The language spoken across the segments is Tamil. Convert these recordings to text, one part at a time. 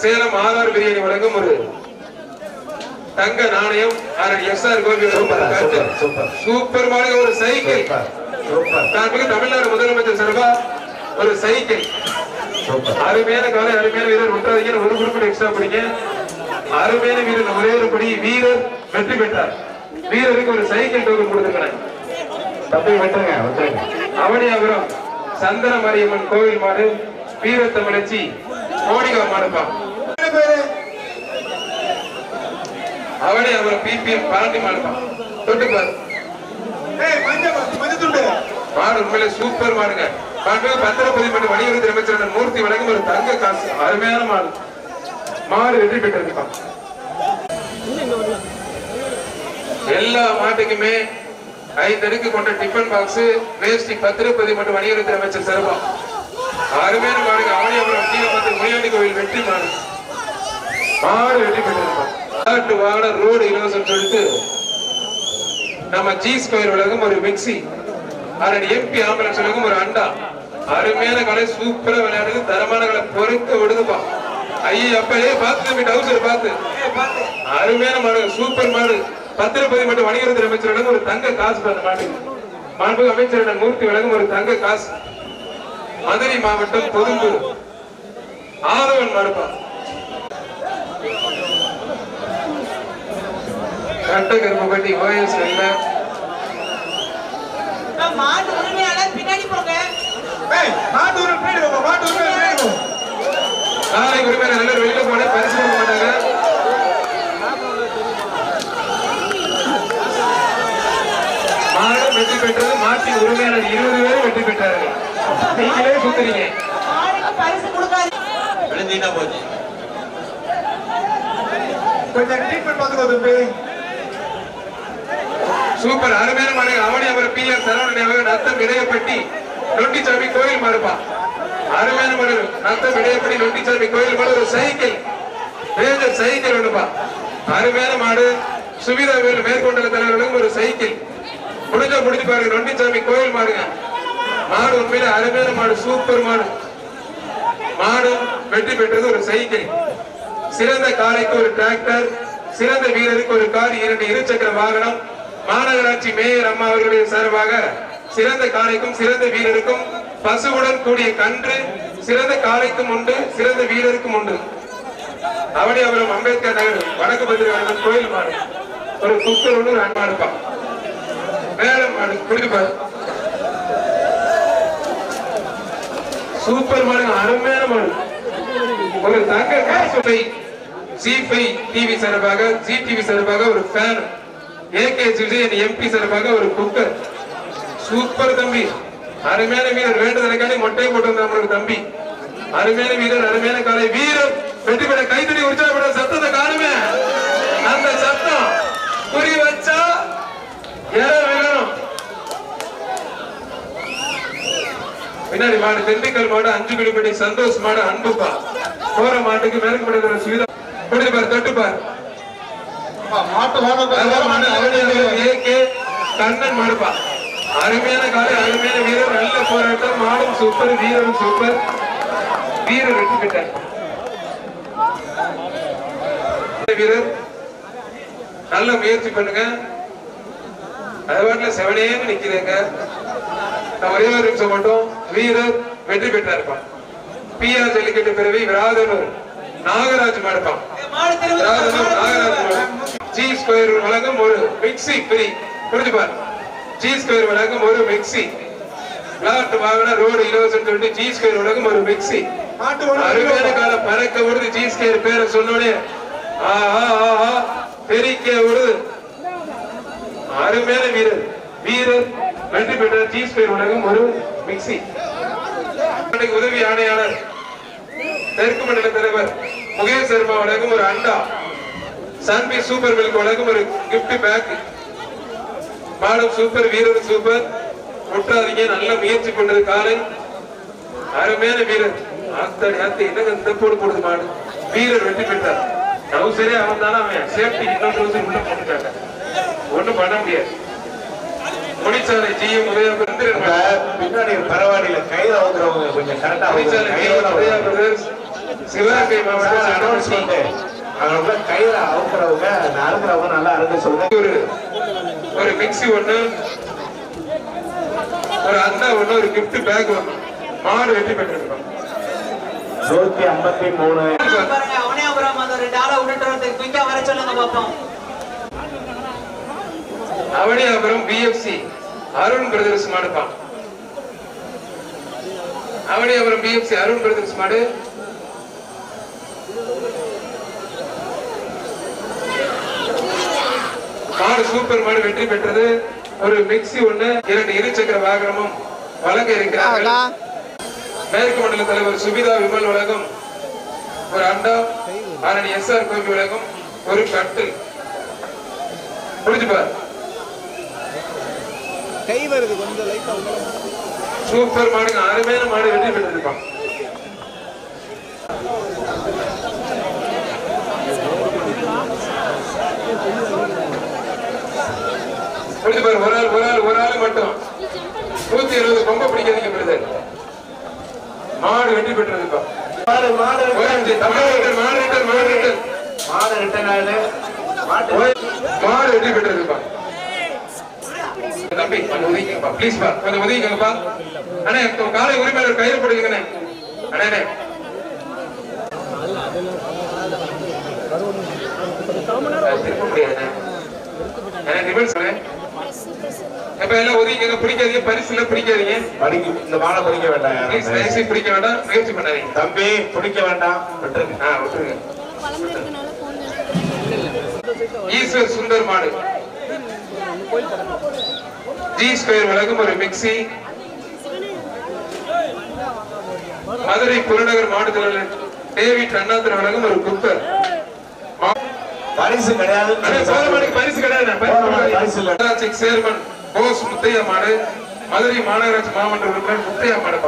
சேலம் ஆர்ஆர் பிரியாணி வழங்கும் ஒரு தங்க நாணயம் எஸ் ஆர் கோபி சூப்பர் மாதிரி ஒரு சைக்கிள். தமிழ்நாடு முதலமைச்சர் சார்பா ஒரு சைக்கிள். அருமையான காலை அருமையான வீரர் விட்டுறாதீங்க ஒரு குறிப்பிட்ட எக்ஸ்ட்ரா படிங்க. அருமையான வீரர் ஒரே ஒரு படி வீரர் வெற்றி பெற்றார். வீரருக்கு ஒரு சைக்கிள் டோக்கன் கொடுத்துருக்கிறேன். தப்பி விட்டுருங்க விட்டுருங்க அவனியாபுரம் சந்தன மாரியம்மன் கோவில் மாடு வீரத்தமிழச்சி மோனிகா மாடுப்பா அவனியாபுரம் பிபிஎம் பாண்டி மாடுப்பா தொட்டுப்பாரு மாடு உண்மையிலே சூப்பர் மாடுங்க மாண்பு பத்திரப்பதி மற்றும் வணிகத்துறை அமைச்சர் மூர்த்தி வழங்கும் ஒரு தங்க காசு. அருமையான மாடு. மாடு வெற்றி பெற்றிருக்கா எல்லா மாட்டுக்குமே ஐந்து அடுக்கு கொண்ட டிஃபன் பாக்ஸ் வேஷ்டி பத்திரப்பதி மற்றும் வணிகத்துறை அமைச்சர் சிறப்பா அருமையான மாடுங்க. அவனியாபுரம் தீவமத்தில் முனியாண்டி கோவில் வெற்றி மாடு. மாடு வெற்றி பெற்றிருக்கோம் வாட ரோடு இலவசம் சொல்லிட்டு நம்ம ஜி ஸ்கொயர் உலகம் ஒரு மிக்சி அதன் எம்பி ஆம்புலன்ஸ் உலகம் ஒரு அண்டா. அருமையான கலை சூப்பரா விளையாடுது. தரமான கலை பொறுத்து விடுதுப்பா ஐயே அப்பயே பார்த்து தம்பி டவுசர் பார்த்து. அருமையான மாடு சூப்பர் மாடு. பத்திரப்பதி மட்டும் வணிகரத்து அமைச்சரிடம் ஒரு தங்க காசு அந்த மாடு மாண்பு அமைச்சரிடம் மூர்த்தி வழங்கும் ஒரு தங்க காசு. மதுரை மாவட்டம் பொதும்பூர். ஆதவன் மாடுப்பா. கட்டகருமப்பட்டி ஓஎஸ் இல்ல மாட்டு உரிமையாளர் பின்னாடி போங்க. நாளைக்கு உரிமையான நல்ல வெளியில போன பரிசு கொடுக்க மாட்டாங்க. மாடு வெற்றி பெற்றது மாட்டின் உரிமையாளர் இருபது பேரும் வெற்றி பெற்றார்கள். நீங்களே சுத்துறீங்க. பரிசு கொடுக்காது விழுந்தீங்கன்னா போச்சு. கொஞ்சம் ட்ரீட்மெண்ட் பார்த்துக்கோ தம்பி. சூப்பர். அருமையான மாடு அவனி அவர் பி ஆர் சரவணன் நத்தம் இடையப்பட்டி நொண்டிச்சாமி கோயில் மறுப்பா அருமையான மாடு நத்தம் இடையப்பட்டி நொண்டிச்சாமி கோயில் மாடு ஒரு சைக்கிள். மேஜர் சைக்கிள் ஒண்ணுப்பா அருமையான மாடு. சுமிதாவேல் மேற்கொண்ட தலைவர்களுக்கு ஒரு சைக்கிள். முடிஞ்ச முடிஞ்சு பாருங்க. நொண்டிச்சாமி கோயில் மாடுங்க. மாடு உண்மையில அருமையான மாடு. சூப்பர் மாடு. மாடு வெற்றி பெற்றது ஒரு சைக்கிள். சிறந்த காளைக்கு ஒரு டிராக்டர் சிறந்த வீரருக்கு ஒரு கார். இரண்டு இருசக்கர வாகனம். மாநகராட்சி மேயர் அம்மா அவர்களின் சார்பாக சிறந்த காலைக்கும் சிறந்த வீரருக்கும் பசுவுடன் கூடிய கன்று சிறந்த காலைக்கும் உண்டு சிறந்த வீரருக்கும் உண்டு. அவனியாபுரம் அம்பேத்கர் நகர் வடக்கு பத்திரிகை கோயில் மாடு. ஒரு குக்கர் ஒன்று நான் மாடுப்பான் மேலும் மாடு குடிப்பாரு சூப்பர் மாடு அருமையான மாடு. ஒரு தங்க காசுப்பை ஜி டிவி சார்பாக ஜி டிவி சார்பாக ஒரு ஃபேன் ஏகே விஜயன் எம்பி சார்பாக ஒரு குக்கர். சூப்பர் தம்பி. அருமையான வீரர் வேண்டுதலுக்காண்டி மொட்டை போட்டு வந்த நம்மளுக்கு தம்பி. அருமையான வீரர் அருமையான காலை வீரர். வெற்றி பெற கைத்தடி உற்சாகப்பட சத்தத்தை காணுமே. அந்த சத்தம் புரிய வச்சா ஏற விழணும் பின்னாடி மாடு திண்டுக்கல் மாடு அஞ்சு கிலோமீட்டர் சந்தோஷ் மாடு அன்புப்பா. போற மாட்டுக்கு மேற்கு படுகிற சுவிதா. கொடுத்து கண்ணன் அருமையான காலை அருமையான வீரர் நல்ல போராட்டம். மாடும் சூப்பர் வீரரும் சூப்பர் வீரர் வெற்றி பெற்றார். வீரர். நல்ல முயற்சி பண்ணுங்க. அது பாட்டுல செவனேன்னு நிக்கிறேங்க. நான் ஒரே ஒரு நிமிஷம் மட்டும் வீரர் வெற்றி பெற்றாருப்பா. பிஆர் ஜல்லிக்கட்டு பிறவி விராதனூர். நாகராஜ் மாடுப்பான் நாகராஜ் மாடு ஜி ஸ்கொயர் வழங்கும் ஒரு மிக்ஸி ஃப்ரீ புரிஞ்சு பாரு. ஜி ஸ்கொயர் வழங்கும் ஒரு மிக்ஸி விளையாட்டு வாகன ரோடு இலவசம் சொல்லிட்டு ஜி ஸ்கொயர் வழங்கும் ஒரு மாட்டு அருமையான கால பறக்க விடுது ஜி ஸ்கொயர் பேரை சொன்னோடனே ஆ ஆ ஆ ஆ தெரிக்க விடுது அருமையான வீரர். வீரர் வெற்றி பெற்ற ஜி ஸ்கொயர் வழங்கும் ஒரு நாட்டுக்கு உதவி ஆணையாளர் தெற்கு மண்டல தலைவர் முகேஷ் சர்மா வழங்கும் ஒரு அண்டா. சன்பி சூப்பர் மில்க் வழங்கும் ஒரு gift பேக் மாடும் சூப்பர் வீரரும் சூப்பர். விட்டுறாதீங்க நல்ல முயற்சி பண்ணது காலை அருமையான வீரர். ஆத்தாடி ஆத்தி என்னங்க இந்த போடு போடுது மாடு வீரர் வெற்றி பெற்றார். டவுசரே அவன் தானே அவன். சேஃப்டி இன்னொரு டவுசர் உள்ள போட்டுட்டாங்க. ஒண்ணும் பண்ண முடியாது. முடிச்சாலை ஜிஎம் பின்னாடி பரவாயில்ல. கையில வந்துடுறவங்க கொஞ்சம் கரெக்டா சிவகங்கை மாவட்டம் அனௌன்ஸ்மெண்ட் சட்டமன்ற அவங்க கையில அவுக்குறவங்க அறுக்கிறவங்க நல்லா அறுக்க சொல்லுங்க. ஒரு ஒரு மிக்ஸி ஒண்ணு ஒரு அண்டா ஒண்ணு ஒரு gift பேக் ஒண்ணு மாடு வெற்றி பெற்றிருக்கோம். நூத்தி ஐம்பத்தி மூணு. அவனியாபுரம் பிஎஃப்சி அருண் பிரதர்ஸ் மாடுப்பான் அவனியாபுரம் பிஎஃப்சி அருண் பிரதர்ஸ் மாடு. மாடு சூப்பர் மாடு வெற்றி பெற்றது. ஒரு மிக்ஸி ஒண்ணு இரண்டு இருசக்கர வாகனமும் வழங்க இருக்கிறார்கள். மேற்கு மண்டல தலைவர் சுபிதா விமல் உலகம் ஒரு அண்டா ஆரணி எஸ் ஆர் கோபி உலகம் ஒரு கட்டில் புரிஞ்சு பார் கை வருது கொஞ்சம் சூப்பர் மாடுங்க அருமையான மாடு வெற்றி பெற்றிருப்பான் புரிஞ்சு பாரு ஒரு ஆள் ஒரு ஆள் ஒரு ஆள் மட்டும். நூத்தி இருபது கொம்ப பிடிக்காதீங்க பிரதர். மாடு வெற்றி பெற்றிருப்பா மாடு மாடு மாடு ரிட்டர், மாடு ரிட்டர், மாடு ரிட்டர். மாடு வெற்றி பெற்றிருப்பா தம்பி கொஞ்சம் ப்ளீஸ் பா கொஞ்சம் ஒதுங்கிக்கங்கப்பா அண்ணே உங்க காலை உரிமையாளர் கையில் போடுங்கண்ணே அண்ணே. அண்ணே ரிவர்ஸ் அண்ணே. இப்ப எல்லாம் ஒதுங்கிக்கங்க பிடிக்காதீங்க பரிசுல பிடிக்காதீங்க. படிக்க இந்த மாலை பிடிக்க வேண்டாம் ப்ளீஸ் தயவுசெய்து பிடிக்க வேண்டாம் முயற்சி பண்ணாதீங்க. தம்பி பிடிக்க வேண்டாம் விட்டுருங்க. ஆ விட்டுருங்க. குழந்தைங்கனால போன் ஈஸ்வர் சுந்தர் மாடு. ஜி ஸ்கொயர் ஒரு மிக்ஸி மதுரை புறநகர் மாடுதல் டேவிட் அண்ணாதுரை வழங்கும் ஒரு மா- பரிசு கிடையாது. பரிசு கிடையாது. சேர்மன் போஸ் முத்தையா மாடு மதுரை மாநகராட்சி மாவட்ட உறுப்பினர் முத்தையா பாரு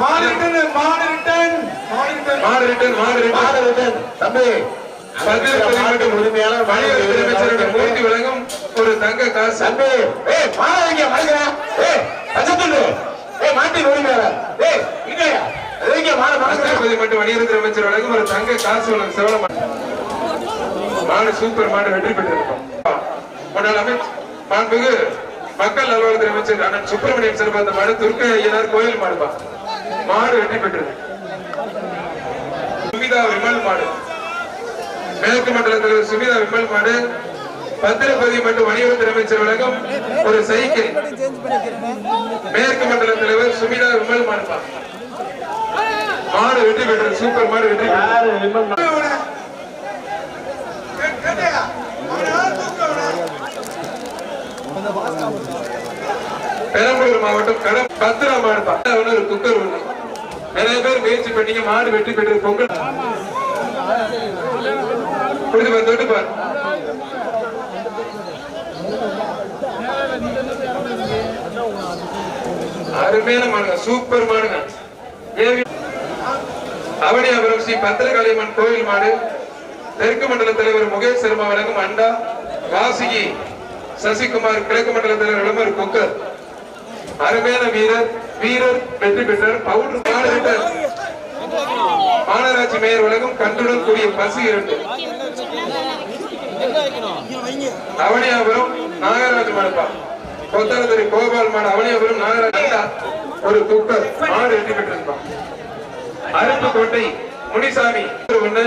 மாடு தம்பி மாட்டு உரிமையாளர் வணிகத்துறை ஒரு தங்க காசு. தம்பி ஏய் வைங்க மலைக்கிறா ஏய் மாட்டின் உரிமையாளர். ஏய் இல்லையா மற்றும் வணிகத்துறை அமைச்சர் வழங்கும் ஒரு தங்க காசு மாடு சூப்பர் மாடு வெற்றி பெற்றிருக்கோம். மாண்புமிகு மக்கள் நல்வாழ்வுத்துறை அமைச்சர் அண்ணன் சுப்பிரமணியன் சிறப்பு அந்த மாடு துர்க்க ஐயனார் கோயில் மாடுப்பா. மாடு வெற்றி பெற்றது. சுமிதா விமல் மாடு. மேற்கு மண்டல தலைவர் சுமிதா விமல் மாடு பத்திரப்பதி மற்றும் வணிகத்துறை அமைச்சர் வழங்கும் ஒரு சைக்கிள். மேற்கு மண்டல தலைவர் சுமிதா விமல் மாடுப்பா. மாடு வெற்றி பெற்றது சூப்பர் மாடு வெற்றி பெற்றது பெரம்பலூர் மாவட்டம் கடம் பத்திரா மாடு ஒரு குக்கர் ஒண்ணு. நிறைய பேர் முயற்சி பண்ணீங்க மாடு வெற்றி பெற்றது பொங்கல். புரிஞ்சு பாரு தொட்டு பாரு. அருமையான மாடுங்க சூப்பர் மாடுங்க. ஏவி அவனியாபுரம் ஸ்ரீ பத்திரகாளியம்மன் கோயில் மாடு தெற்கு மண்டல தலைவர் முகேஷ் சர்மா வழங்கும் அண்டா வாசுகி சசிகுமார் கிழக்கு மண்டல தலைவர் விளம்பர குக்கர். அருமையான வீரர் வீரர் வெற்றி பெற்றார் பவுடர் மாடு மாநகராட்சி மேயர் உலகம் கண்டுடன் கூடிய பசு இரண்டு. அவனியாபுரம் நாகராஜ் மாடுப்பா. கொத்தனதுரை கோபால் மாடு அவனியாபுரம் நாகராஜ் ஒரு குக்கர் மாடு வெற்றி பெற்றிருப்பான் அருப்புக்கோட்டை முனிசாமி. ஒரு ஒண்ணு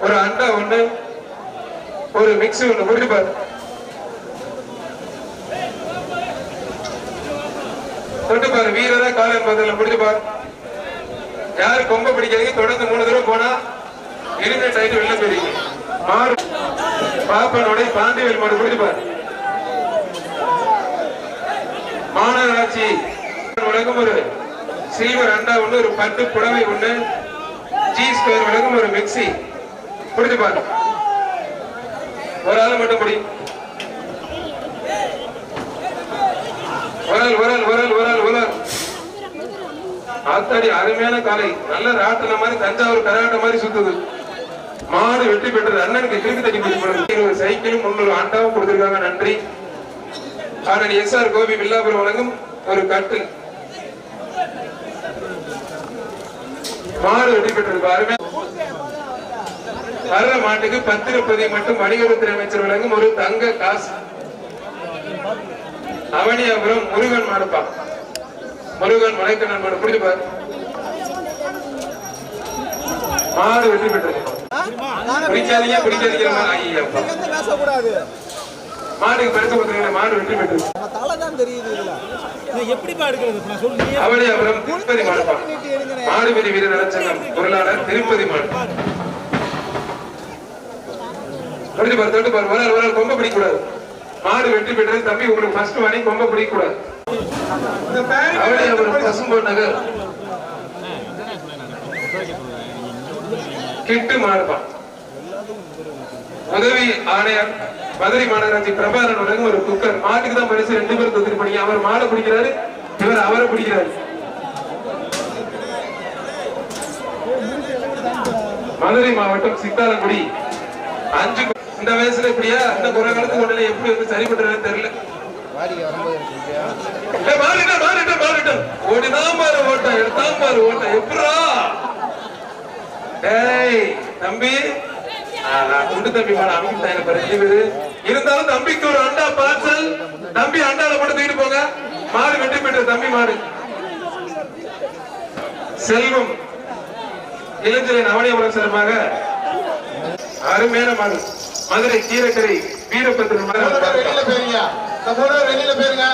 ஒரு அண்டா ஒண்ணு ஒரு மிக்ஸி ஒண்ணு முடிப்பார் பாரு தொட்டு பாரு வீரரா காலையில் பதில முடிச்சுப்பார் யாரு கொம்ப பிடிக்காதீங்க தொடர்ந்து மூணு தடவை போனா இருந்த சைடு வெளில போயிருக்கீங்க மாறு. பாப்பனோட பாண்டி மாடு முடிச்சுப்பார் மாநகராட்சி. உலகம் ஒரு சில்வர் அண்டா ஒண்ணு ஒரு பட்டு புடவை ஒண்ணு ஜி ஸ்கொயர் வழங்கும் ஒரு மிக்சி புரிஞ்சு பாரு. ஒரு ஆள் மட்டும் முடி ஒரு ஆள் ஒரு ஆள் ஒரு ஆத்தாடி அருமையான காலை நல்ல ராட்டின மாதிரி தஞ்சாவூர் கரகாட்டம் மாதிரி சுத்துது. மாடு வெற்றி பெற்றது. அண்ணனுக்கு கிறுக்கு தட்டி கொடுத்து ஒரு சைக்கிளும் முன்னூறு ஆண்டாவும் கொடுத்திருக்காங்க. நன்றி. ஆனால் எஸ் ஆர் கோபி வில்லாபுரம் வழங்கும் ஒரு கட்டில். மாடு வெற்றி பெற்றிருக்கு அருமையா வர்ற மாட்டுக்கு பத்திரப்பதி மட்டும் வணிகத்துறை அமைச்சர் வழங்கும் ஒரு தங்க காசு. அவனியாபுரம் முருகன் மாடுப்பா. முருகன் மலைக்கண்ணன் மாடு புரிஞ்சு பாரு. மாடு வெற்றி பெற்றிருக்கு பிடிக்காதீங்க பிடிக்காதீங்க மாடுக்கு பரிசு கொடுத்துருங்க மாடு வெற்றி பெற்று நம்ம தலை தான் தெரியுது நான் சொல்லி அவனியாபுரம் திருப்பதி மாடுப்பா. நீட்டி எடுங்க வீரர் நலச்சங்கம் பொருளாளர் திருப்பதி மாடு முடிஞ்சு பாரு தொட்டு பாரு. ஒரு ஆள் ஒரு ஆள் கொம்ப பிடிக்கூடாது மாடு வெற்றி பெற்றது தம்பி உங்களுக்கு ஃபர்ஸ்ட் வாணி கொம்ப பிடிக்கூடாது இந்த பேரு பசும்பொன் நகர். கிட்டு மாடுப்பா. உதவி ஆணையர் மதுரை மாநகராட்சி பிரபாரன் வழங்கும் ஒரு குக்கர். மாட்டுக்கு தான் பரிசு. ரெண்டு பேரும் தொத்திரி அவர் மாடை பிடிக்கிறாரு இவர் அவரை பிடிக்கிறாரு. மதுரை மாவட்டம் சித்தாலங்குடி. அஞ்சு இந்த வயசுல இப்படியா? இந்த குறை காலத்துக்கு உடனே எப்படி வந்து சரி பண்றதுன்னு தெரியல. ஏய், மாறிட்டேன், மாறிட்டேன், மாறிட்டேன். ஓடிதான் பாரு ஓட்டம், எடுத்தான் பாரு ஓட்டம். எப்புட்றா? டேய், தம்பி. ஆ, குண்டு தம்பி மாட அமைக்கிட்டேன் எனக்கு ரெண்டு இருந்தாலும் தம்பிக்கு ஒரு அண்டா பார்சல் தம்பி அண்டால மட்டும் தூக்கிட்டு போங்க. மாடு வெட்டி போயிட்டு தம்பி மாடு. செல்வம். இளைஞரின் அவனியபுரம் சிறப்பாக அருமையான மாடு மதுரை கீரக்கரை வீரபத்திரன் வெளியில போயிருங்க. வெளியில போயிருங்க.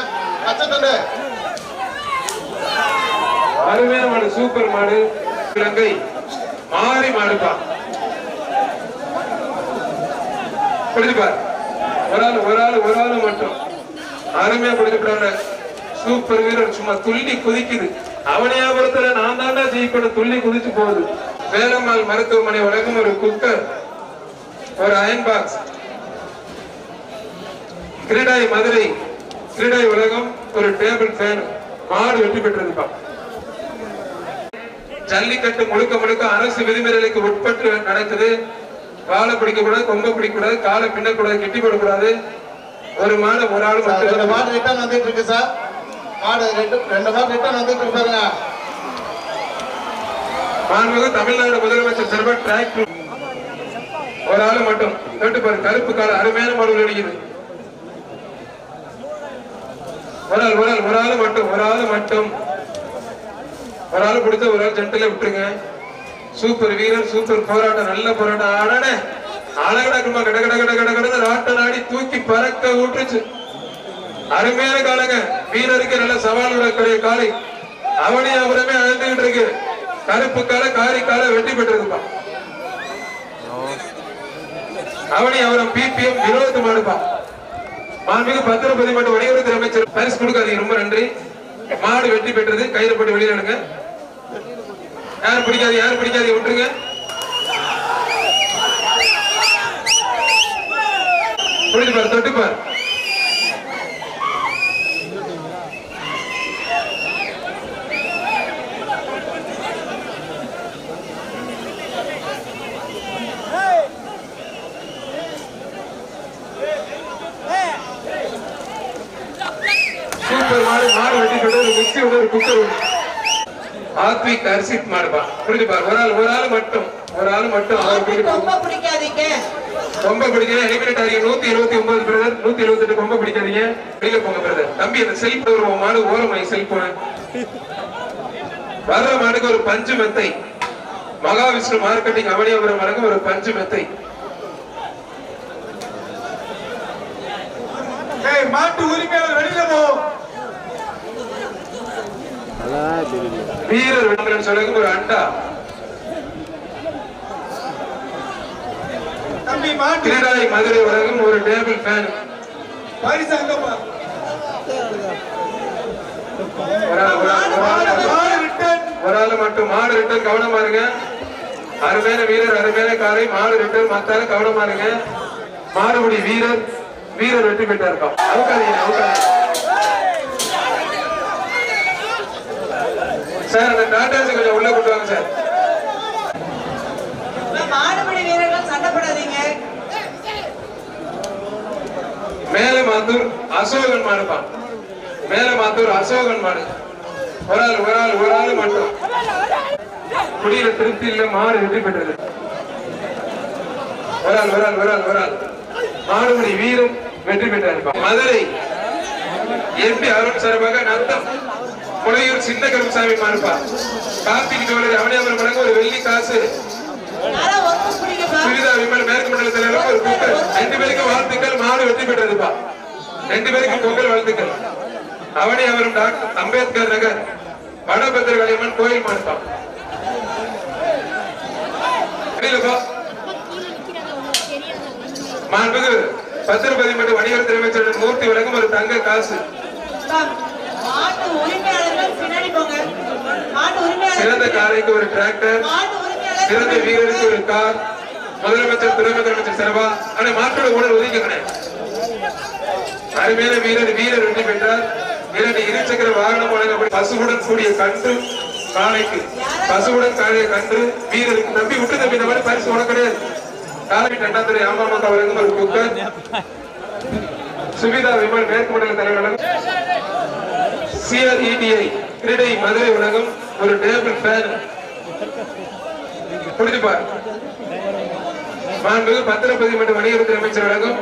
அருமையான மாடு சூப்பர் மாடு. இலங்கை. மாறி மாடுப்பா பிடிச்சுப்பார். ஒரு ஆள் ஒரு ஆள் ஒரு ஆள் மட்டும். அருமையா பிடிச்சுட்டாங்க சூப்பர் வீரர். சும்மா துள்ளி குதிக்குது. அவனியாபுரத்துல நான் தாண்டா ஜெயிக்கணும் துள்ளி குதிச்சு போகுது. வேலம்மாள் மருத்துவமனை வழங்கும் ஒரு குக்கர் ஒரு அயன் பாக்ஸ் கிரீடாய் மதுரை கிரீடாய் உலகம் ஒரு டேபிள் ஃபேன் மாடு வெற்றி பெற்றிருப்பா ஜல்லிக்கட்டு முழுக்க முழுக்க அரசு விதிமுறைகளுக்கு உட்பட்டு நடக்குது. காலை பிடிக்க கூடாது கொம்ப பிடிக்க கூடாது காலை பின்னக்கூடாது கெட்டி போடக்கூடாது. ஒரு மாடு ஒரு ஆள் மாடு ரிட்டர்ன் வந்துட்டு இருக்கு சார். மாடு ரெண்டு ரெண்டு மாடு ரிட்டர்ன் வந்துட்டு இருக்கு பாருங்க. மாண்புமிகு தமிழ்நாடு முதலமைச்சர் செல்வன் டிராக்டர் ஒரு ஆளு மட்டும். கேட்டு பாரு கருப்பு கால அருமையான மாடுகள் அடிக்குது ஒரு ஆள் ஒரு ஆள் ஒரு ஆளு மட்டும் ஒரு ஆளு மட்டும். ஒரு ஆள் கொடுத்து ஒரு ஆள் ஜென்டில விட்டுருங்க. சூப்பர் வீரர் சூப்பர் போராட்டம் நல்ல போராட்டம். ஆடானே அழகடக்கமா கட கட கட கட கடந்து ராட்ட நாடி தூக்கி பறக்க விட்டுருச்சு. அருமையான காலங்க. வீரருக்கு நல்ல சவால் விடக்கூடிய காலை. அவனி அவரமே அழுந்துகிட்டு இருக்கு. கருப்புக்கார காரிக்கார காரி கால வெட்டி பெற்றிருப்பா. அவனி அவரம் பிபிஎம் விரோதத்து மாடுப்பா மாண்புமிகு பத்திரப்பதி மற்றும் வணிகத்துறை அமைச்சர் பரிசு கொடுக்காதீங்க ரொம்ப நன்றி. மாடு வெற்றி பெற்றது கயிறு போட்டு வெளியில எடுங்க யார் பிடிக்காது யார் பிடிக்காது விட்டுருங்க புரிஞ்சு பாரு தொட்டு பாரு சூப்பர் மாடு மாடு வெட்டி போட்டு ஒரு ஒன்று ஆத்விக் அரிசித் மாடுப்பா புரிஞ்சு பாரு ஒரு ஆள் ஒரு ஆள் மட்டும் ஒரு ஆள் மட்டும் ரொம்ப பிடிக்காதீங்க. ரொம்ப எலிமினேட் நூத்தி இருபத்தி ஒன்பது பிரதர் நூத்தி இருபத்தி எட்டு ரொம்ப பிடிக்காதீங்க. வெளியில போங்க பிரதர் தம்பி அந்த செல்ஃப் ஒரு மாடு ஓரமாய் செல்போன வர்ற மாடுக்கு ஒரு பஞ்சு மெத்தை. மகாவிஷ்ணு மார்க்கெட்டிங் அவனியாபுரம் வழங்கும் ஒரு பஞ்சு மெத்தை. ஏய் மாட்டு உரிமையாளர் வெளியில போ. வீரர் விளம்பரம் சொல்லுங்க ஒரு அண்டா. கிரீடாய் மதுரை வழங்கும் ஒரு டேபிள் ஃபேன். பரிசு அங்க பா. ஒரு ஆள், மட்டும். மாடு ரிட்டர்ன் கவனமா இருங்க. அருமையான வீரர் அருமையான காரை மாடு ரிட்டர்ன் மத்தால கவனமா இருங்க. மாடுபடி வீரர் வீரர் வெற்றி பெற்றா இருக்கான் அவுக்காதீங்க அவுக்காதீங்க சார் அந்த டாட்டாஸ் கொஞ்சம் உள்ள கொண்டு வாங்க சார். மாடுபிடி வீரர்கள் சண்டைப்படாதீங்க. மேலமாத்தூர் அசோகன் மாடுப்பான் மேலமாத்தூர் அசோகன் மாடு. ஒரு ஆள் ஒரு ஆள் ஒரு ஆள் மட்டும். குடியில திருப்தி இல்ல மாடு வெற்றி பெற்றது. வரால் வரால் வரால் வரால் மாடுபடி வீரம் வெற்றி பெற்றார் மதுரை. எம்பி அருண் சார்பாக நத்தம். முளையூர் சின்ன கருமசாமி மாறுப்பா கார்த்திக் ஜுவல்லரி அவனியாபுரம் வழங்க ஒரு வெள்ளி காசு. சுனிதா விமல் மேற்கு மண்டல தலைவர் ஒரு குக்கர் ரெண்டு பேருக்கு வாழ்த்துக்கள் மாடு வெற்றி பெற்றதுப்பா. ரெண்டு பேருக்கு பொங்கல் வாழ்த்துக்கள். அவனியாபுரம் டாக்டர் அம்பேத்கர் நகர் வடபத்திரகாளியம்மன் கோயில் மாறுப்பா வெளியிலப்பா மாண்புகு பத்திரப்பதி மற்றும் வணிகத்துறை அமைச்சர் மூர்த்தி வழங்கும் ஒரு தங்க காசு. சிறந்த காரைக்கு ஒரு டிராக்டர் சிறந்த வீரருக்கு ஒரு கார் முதலமைச்சர் துணை முதலமைச்சர் சிறப்பா ஆனா மாற்றோட ஊழல் ஒதுக்கிக்கணே அருமையான வீரர் வீரர் வெற்றி பெற்றார். இரண்டு இருசக்கர வாகனம் வழங்கப்படும் பசுவுடன் கூடிய கன்று காளைக்கு. பசுவுடன் காளைய கன்று வீரருக்கு நம்பி விட்டு தம்பி இந்த மாதிரி பரிசு உனக்கு கிடையாது. காலை ரெண்டாம் அமமுக வழங்கும் ஒரு குக்கர் சுபிதா விமல் மேற்கு மண்டல தலைவர் சிஆர்இடிஐ கிரீடை மதுரை உலகம் ஒரு டேபிள் ஃபேன். புரிஞ்சுப்பார் மாண்பு பத்திரப்பதிவு மற்றும் வணிகத்துறை அமைச்சர் வழங்கும்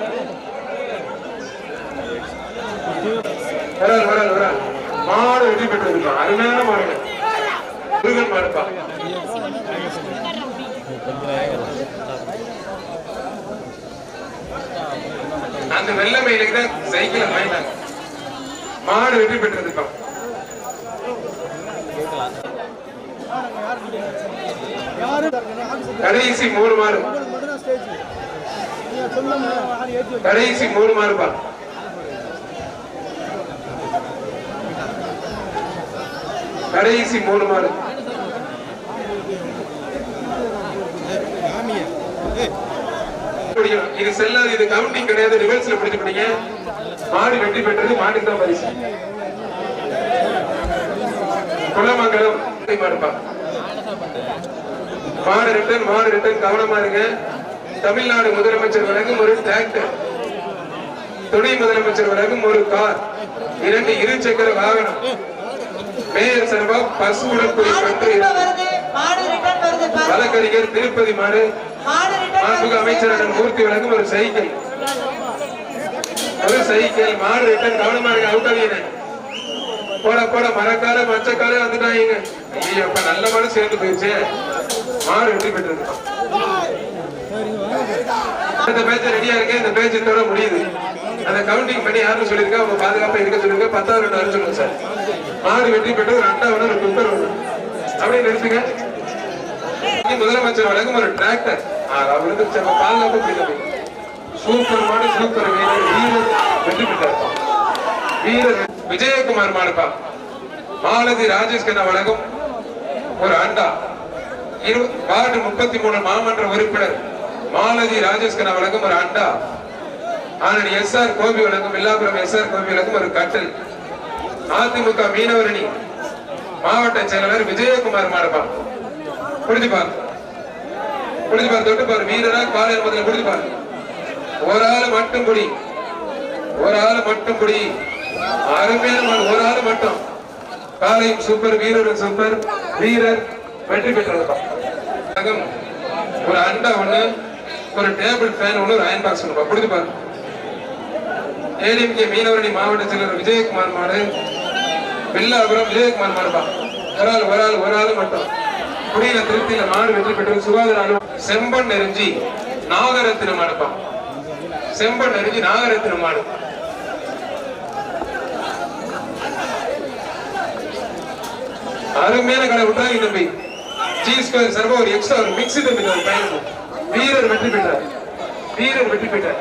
வரால் வரால் வரால் மாடு வெற்றி பெற்றிருக்கான் அருமையான மாடு முருகன் மாடுப்பா. அந்த வெள்ள மயிலுக்கு தான் சைக்கிள் வாங்கினாங்க. மாடு வெற்றி பெற்றிருக்கான் கடைசி மூணு மாறு கடைசி மூணு மாறு பா கடைசி மூணு மாறு இது செல்லாது இது கவுண்டிங் கிடையாது. ரிவர்ஸ்ல பிடிச்சு பிடிங்க மாடு வெற்றி பெற்றது மாட்டுக்கு தான் பரிசு. குலமங்கலம். மாடு ரிட்டர்ன் மாடு ரிட்டர்ன் கவனமா இருங்க. தமிழ்நாடு முதலமைச்சர் வழங்கும் ஒரு டிராக்டர் துணை முதலமைச்சர் வழங்கும் ஒரு கார் இரண்டு இரு சக்கர வாகனம். மேயர் மாடு ரிட்டர்ன் வருது. பாருங்க. வழக்கறிஞர் திருப்பதி மாடு. மாடு ரிட்டர்ன் மாண்புக்கு அமைச்சர் அண்ணன் மூர்த்தி வழங்கும் ஒரு சைக்கிள். ஒரு சைக்கிள் மாடு ரிட்டர்ன் கவனமா இருக்க அவுட் ஆகியன போட போட மரக்கால மச்சக்காலே வந்துட்டாங்க. ஐயோ அப்ப நல்ல மாடு சேர்ந்து போயிடுச்சு. மாடு வெற்றி பெற்றது. இந்த பேஜ் ரெடியா இருக்கு இந்த பேஜ் இதோட முடியுது. அந்த கவுண்டிங் பண்ணி யாரும் சொல்லியிருக்கா? அவங்க பாதுகாப்பா இருக்க சொல்லிருக்க பத்தாவது ரெண்டு வர சொல்லுங்க சார். மாடு வெற்றி பெற்றது ரெண்டாவது ஒரு குக்கர் ஒண்ணு அப்படியே நிறுத்துங்க. முதலமைச்சர் வழங்கும் ஒரு டிராக்டர் அவளுக்கு பாதுகாப்பு பிடிக்க சூப்பர் மாடு சூப்பர் வீரர். வீரர் வெற்றி பெற்றார். வீரர் விஜயகுமார் மாடுப்பா. மாலதி ராஜேஷ் கண்ணா வழங்கும் ஒரு அண்டா. இரு வார்டு முப்பத்தி மூணு மாமன்ற உறுப்பினர் மாலதி ராஜேஷ் கண்ணா வழங்கும் ஒரு அண்டா. ஆனால் எஸ் ஆர் கோபி வழங்கும் வில்லாபுரம் எஸ் ஆர் கோபி வழங்கும் ஒரு கட்டில். அதிமுக மீனவரணி மாவட்ட செயலாளர் விஜயகுமார் மாடுப்பா. புரிஞ்சுப்பார் புரிஞ்சுப்பார் தொட்டுப்பார். வீரராக தொட்டு பாரு வீரரா காலையில் முதல்ல புரிஞ்சு ஒரு ஆள் மட்டும் குடி. ஒரு ஆள் மட்டும் குடி. அருமையான ஒரு ஆள் மட்டும். காலையும் சூப்பர் வீரரும் சூப்பர். வீரர் வெற்றி பெற்றதுப்பா ஒரு அண்டா ஒண்ணு ஒரு டேபிள் ஃபேன் ஒண்ணு ஒரு அயன் பாக்ஸ் ஒண்ணுப்பா புரிஞ்சு பாரு ஏடிஎம்கே மீனவரணி மாவட்ட செயலர் விஜயகுமார் மாடு. பில்லாபுரம் விஜயகுமார் மாடுபா ஒரு ஆள் ஒரு ஆள் ஒரு ஆள் மட்டும். குடியில திருப்தியில மாடு வெற்றி பெற்று சுகாதார செம்பன் நெருஞ்சி நாகரத்தின மாடுப்பா செம்பன் நெருஞ்சி நாகரத்தின மாடு. அருமையான கடை விட்டாங்க தம்பி. ஜி ஸ்கொயர் சர்வா ஒரு எக்ஸ்ட்ரா ஒரு மிக்ஸி தம்பி. ஒரு பயணம். வீரர் வெற்றி பெற்றார். வீரர் வெற்றி பெற்றார்.